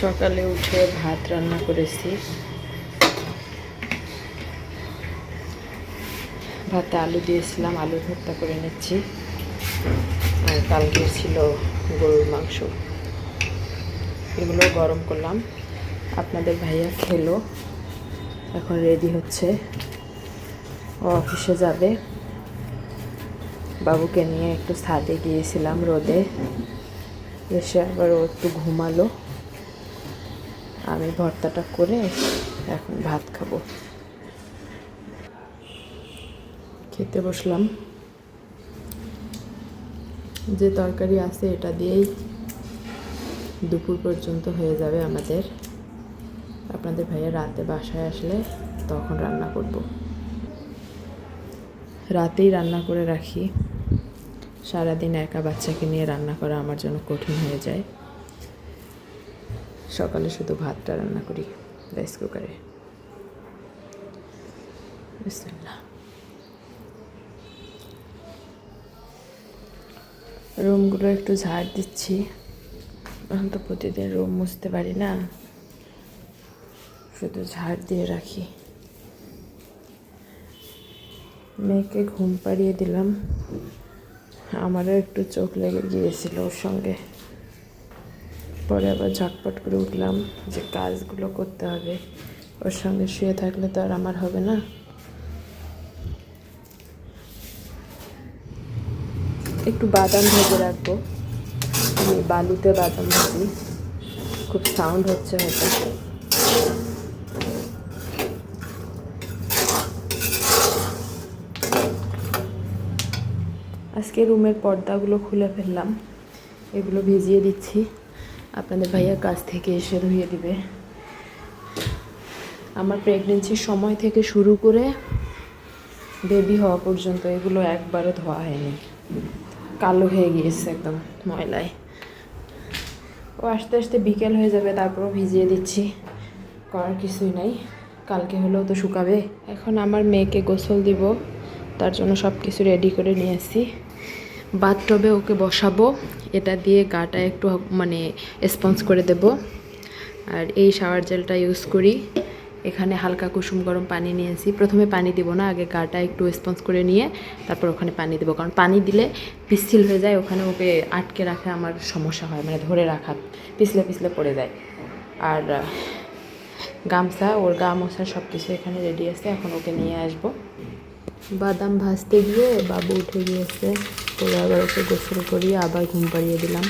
সকালে উঠে ভাত রান্না করেছি। ভাতে আলু দিয়েছিলাম, আলু ভর্তা করে নিচ্ছি আর কালকে ছিল গরুর মাংস। এগুলো গরম করলাম। আপনাদের ভাইয়া খেলো। এখন রেডি হচ্ছে। ও অফিসে যাবে। বাবুকে নিয়ে একটু ছাদে গিয়েছিলাম রোদে। এসে আবার ও একটু ঘুমালো। আমি ভর্তাটা করে এখন ভাত খাব। খেতে বসলাম। যে তরকারি আছে এটা দিয়েই দুপুর পর্যন্ত হয়ে যাবে আমাদের। আপনাদের ভাইয়া রাতে বাসায় আসলে তখন রান্না করব। রাতেই রান্না করে রাখি। সারাদিন একা বাচ্চাকে নিয়ে রান্না করা আমার জন্য কঠিন হয়ে যায়। সকালে শুধু ভাতটা রান্না করি রাইস কুকারে রুমগুলো একটু ঝাড় দিচ্ছি। এখন তো প্রতিদিন রুম মুছতে পারি না। শুধু ঝাড় দিয়ে রাখি। মেয়েকে ঘুম পাড়িয়ে দিলাম। আমারও একটু চোখ লেগে গিয়েছিল ওর সঙ্গে। পরে আবার ঝটপট করে উঠলাম যে কাজগুলো করতে হবে। ওর সঙ্গে শুয়ে থাকলে তো আর আমার হবে না। একটু বাদাম ভেজে রাখব। আমি বালুতে বাদাম ভাজি। খুব সাউন্ড হচ্ছে হয়তো। আজকে রুমের পর্দাগুলো খুলে ফেললাম। এগুলো ভিজিয়ে দিচ্ছি। আপনাদের ভাইয়া কাছ থেকে এসে ধুয়ে দিবে। আমার প্রেগনেন্সির সময় থেকে শুরু করে বেবি হওয়া পর্যন্ত এগুলো একবারও ধোয়া হয়নি। কালো হয়ে গিয়েছে একদম ময়লায়। ও আস্তে আস্তে বিকেল হয়ে যাবে, তারপরও ভিজিয়ে দিচ্ছি। করার কিছুই নাই। কালকে হলেও তো শুকাবে। এখন আমার মেয়েকে গোসল দিব, তার জন্য সব কিছু রেডি করে নিয়ে আসি বাথটবে ওকে বসাবো, এটা দিয়ে গাটা একটু মানে স্পঞ্জ করে দেব। আর এই শাওয়ার জেলটা ইউজ করি। এখানে হালকা কুসুম গরম পানি নিয়েছি। প্রথমে পানি দিব না, আগে গাটা একটু স্পঞ্জ করে নিয়ে তারপর ওখানে পানি দেবো। কারণ পানি দিলে পিচ্ছিল হয়ে যায়, ওখানে ওকে আটকে রাখা আমার সমস্যা হয় মানে ধরে রাখা পিছলে পিছলে পড়ে যায়। আর গামছা, ওর গা মশা সব কিছু এখানে রেডি আছে, এখন ওকে নিয়ে আসব। বাদাম ভাজতে গিয়ে বাবু উঠে গিয়েছে। পরে আবার ওকে গোসল করিয়ে আবার ঘুম পাড়িয়ে দিলাম।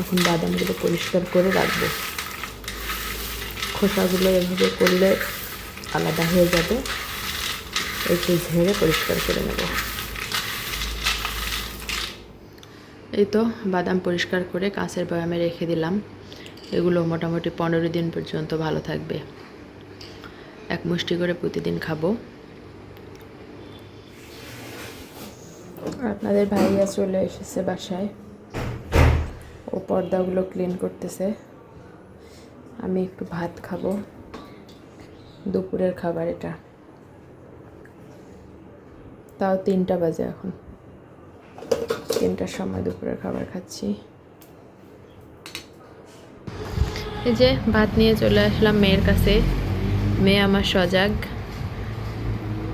এখন বাদামগুলো পরিষ্কার করে রাখব। খোসাগুলো এভাবে করলে আলাদা হয়ে যাবে। একটু ঝেড়ে পরিষ্কার করে নেব। এই তো বাদাম পরিষ্কার করে কাঁচের বয়ামে রেখে দিলাম। এগুলো মোটামুটি পনেরো দিন পর্যন্ত ভালো থাকবে। এক মুষ্টি করে প্রতিদিন খাব। আপনাদের ভাইয়া চলে এসেছে বাসায়। ও পর্দাগুলো ক্লিন করতেছে। আমি একটু ভাত খাব। দুপুরের খাবার এটা। তাও তিনটা বাজে এখন। তিনটার সময় দুপুরের খাবার খাচ্ছি। এই যে ভাত নিয়ে চলে আসলাম মেয়ের কাছে। মেয়ে আমার সজাগ।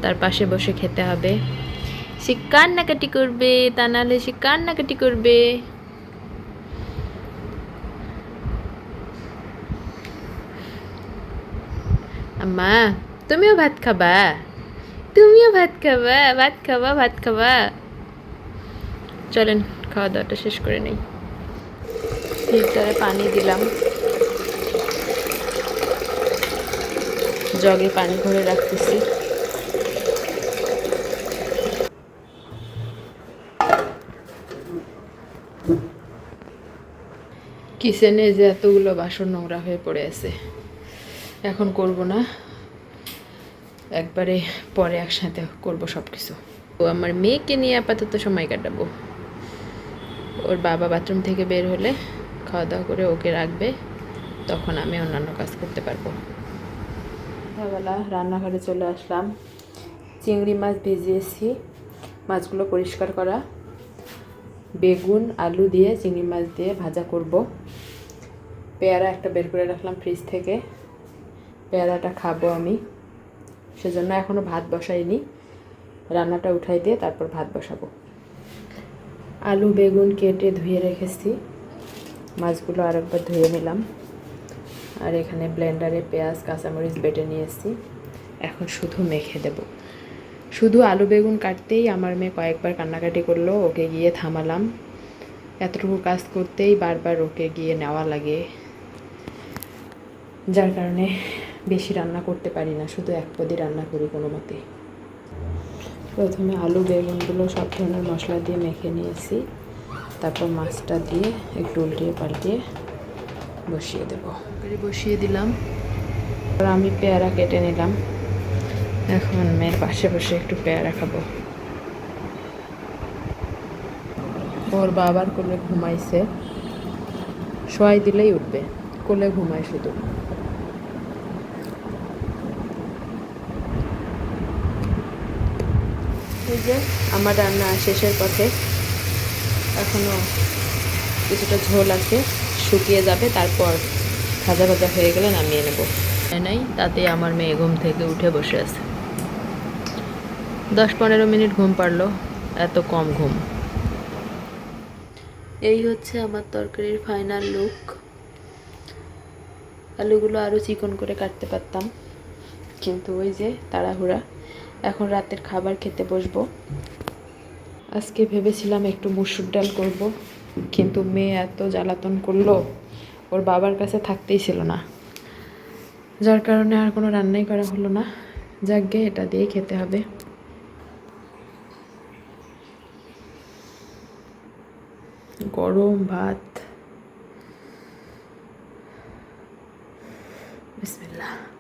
তার পাশে বসে খেতে হবে। সে কান্নাকাটি করবে, তা নাহলে সে কান্নাকাটি করবে। আম্মা, তুমিও ভাত খাবা? তুমিও ভাত খাবা ভাত খাবা ভাত খাবা। চলেন খাওয়া দাওয়াটা শেষ করে নেই। ফিল্টারে পানি দিলাম। জগে পানি ভরে রাখতেছি। কিচেনে যে এতগুলো বাসন নোংরা হয়ে পড়ে আছে, এখন করব না। একবারে পরে একসাথে করব সব কিছু ও আমার মেয়েকে নিয়ে আপাতত সময় কাটাবো। ওর বাবা বাথরুম থেকে বের হলে খাওয়া দাওয়া করে ওকে রাখবে, তখন আমি অন্যান্য কাজ করতে পারব। সন্ধ্যাবেলা রান্নাঘরে চলে আসলাম। চিংড়ি মাছ ভিজিয়েছি, মাছগুলো পরিষ্কার করা। বেগুন, আলু দিয়ে চিংড়ি মাছ দিয়ে ভাজা করব। পেয়ারা একটা বের করে রাখলাম ফ্রিজ থেকে। পেয়ারাটা খাব আমি। সেজন্য এখনও ভাত বসাইনি। রান্নাটা উঠাই দিয়ে তারপর ভাত বসাবো। আলু, বেগুন কেটে ধুয়ে রেখেছি। মাছগুলো আরেকবার ধুয়ে নিলাম। আর এখানে ব্লেন্ডারে পেঁয়াজ, কাঁচামরিচ বেটে নিয়ে এসেছি। এখন শুধু মেখে দেব। শুধু আলু বেগুন কাটতেই আমার মেয়ে কয়েকবার কান্নাকাটি করল, ওকে গিয়ে থামালাম। এতটুকু কাজ করতেই বারবার ওকে গিয়ে নেওয়া লাগে, যার কারণে বেশি রান্না করতে পারি না, শুধু এক পদই রান্না করি কোনো মতে। প্রথমে আলু বেগুনগুলো সব ধরনের মশলা দিয়ে মেখে নিয়েছি, তারপর মাছটা দিয়ে একটু উল্টিয়ে পাল্টিয়ে বসিয়ে দেবো। বসিয়ে দিলাম। আমি পেয়ারা কেটে নিলাম। এখন মেয়ের পাশে বসে একটু পেয়ারা খাব। ওর বাবার কোলে ঘুমাইছে। শোয়াই দিলেই উঠবে। কোলে ঘুমায় শুধু। এই যে আমার রান্না শেষের পথে। এখনও কিছুটা ঝোল আছে, শুকিয়ে যাবে, তারপর ভাজা ভাজা হয়ে গেলে নামিয়ে নেব। নাই তাতে আমার মেয়ে ঘুম থেকে উঠে বসে আছে। দশ পনেরো মিনিট ঘুম পারল এত কম ঘুম। এই হচ্ছে আমার তরকারির ফাইনাল লুক আলুগুলো আরও চিকন করে কাটতে পারতাম, কিন্তু ওই যে তাড়াহুড়া, এখন রাতের খাবার খেতে বসবো। আজকে ভেবেছিলাম একটু মুসুর ডাল করব, কিন্তু মেয়ে এত জ্বালাতন করল, ওর বাবার কাছে থাকতেই ছিল না। যার কারণে আর কোনো রান্নাই করা হলো না। যাকে এটা দিয়ে খেতে হবে। গরম ভাত। বিসমিল্লাহ।